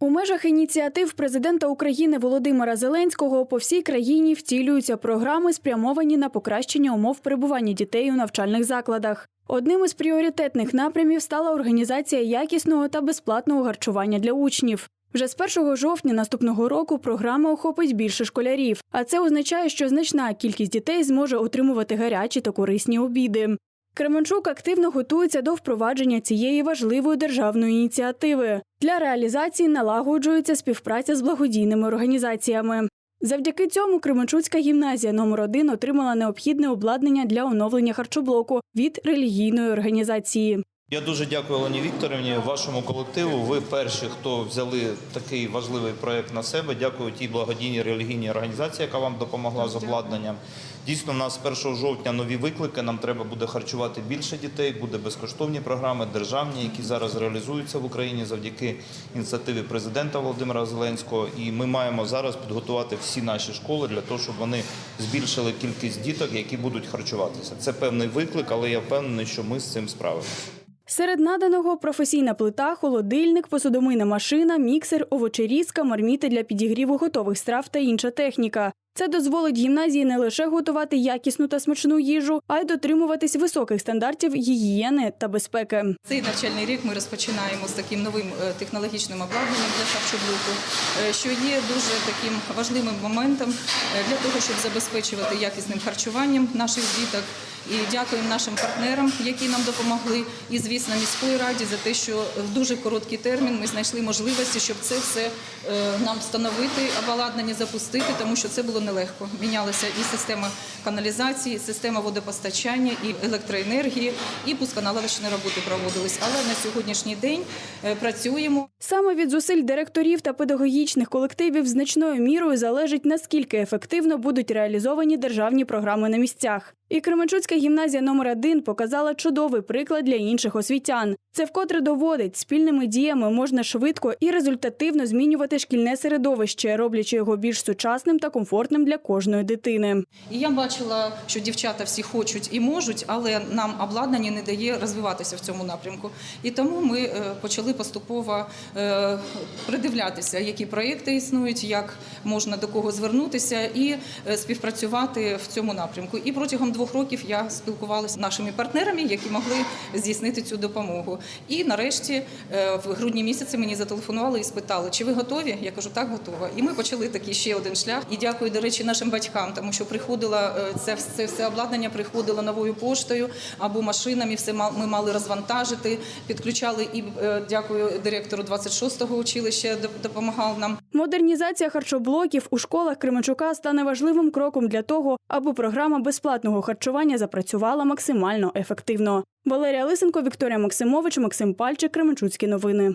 У межах ініціатив президента України Володимира Зеленського по всій країні втілюються програми, спрямовані на покращення умов перебування дітей у навчальних закладах. Одним із пріоритетних напрямів стала організація якісного та безплатного харчування для учнів. Вже з 1 жовтня наступного року програма охопить більше школярів, а це означає, що значна кількість дітей зможе отримувати гарячі та корисні обіди. Кременчук активно готується до впровадження цієї важливої державної ініціативи. Для реалізації налагоджується співпраця з благодійними організаціями. Завдяки цьому Кременчуцька гімназія номер 1 отримала необхідне обладнання для оновлення харчоблоку від релігійної організації. Я дуже дякую Олені Вікторівні, вашому колективу. Ви перші, хто взяли такий важливий проект на себе. Дякую тій благодійній релігійній організації, яка вам допомогла з обладнанням. Дійсно, у нас з 1 жовтня нові виклики. Нам треба буде харчувати більше дітей. Буде безкоштовні програми державні, які зараз реалізуються в Україні завдяки ініціативі президента Володимира Зеленського. І ми маємо зараз підготувати всі наші школи для того, щоб вони збільшили кількість діток, які будуть харчуватися. Це певний виклик, але я впевнений, що ми з цим справимося. Серед наданого професійна плита, холодильник, посудомийна машина, міксер, овочерізка, марміти для підігріву готових страв та інша техніка. Це дозволить гімназії не лише готувати якісну та смачну їжу, а й дотримуватись високих стандартів гігієни та безпеки. Цей навчальний рік ми розпочинаємо з таким новим е, технологічним обладнанням для харчоблоку, е, що є дуже таким важливим моментом е, для того, щоб забезпечувати якісним харчуванням наших діток. І дякуємо нашим партнерам, які нам допомогли, і звісно, міської раді за те, що в дуже короткий термін ми знайшли можливості, щоб це все нам встановити, обладнання запустити, тому що це було нелегко. Мінялася і система каналізації, і система водопостачання, і електроенергії, і пусконаладочні роботи проводились. Але на сьогоднішній день е, працюємо. Саме від зусиль директорів та педагогічних колективів значною мірою залежить наскільки ефективно будуть реалізовані державні програми на місцях. І Кременчуцька гімназія номер 1 показала чудовий приклад для інших освітян. Це вкотре доводить, спільними діями можна швидко і результативно змінювати шкільне середовище, роблячи його більш сучасним та комфортним для кожної дитини. І я бачила, що дівчата всі хочуть і можуть, але нам обладнання не дає розвиватися в цьому напрямку. І тому ми е, почали поступово е, придивлятися, які проєкти існують, як можна до кого звернутися і е, співпрацювати в цьому напрямку. І протягом двох років я спілкувалася з нашими партнерами, які могли здійснити цю допомогу. І нарешті е, в грудні місяці мені зателефонували і спитали, чи ви готові? Я кажу, так готова. І ми почали такий ще один шлях. І дякую, до речі, нашим батькам, тому що приходило е, це, це все обладнання приходило новою поштою або машинами. Все ми мали розвантажити, підключали і е, дякую директору 26-го училища, доп- допомагав нам. Модернізація харчоблоків у школах Кременчука стане важливим кроком для того, аби програма безплатного харчування запрацювала максимально ефективно. Валерія Лисенко, Вікторія Максимович, Максим Пальчик, Кременчуцькі новини.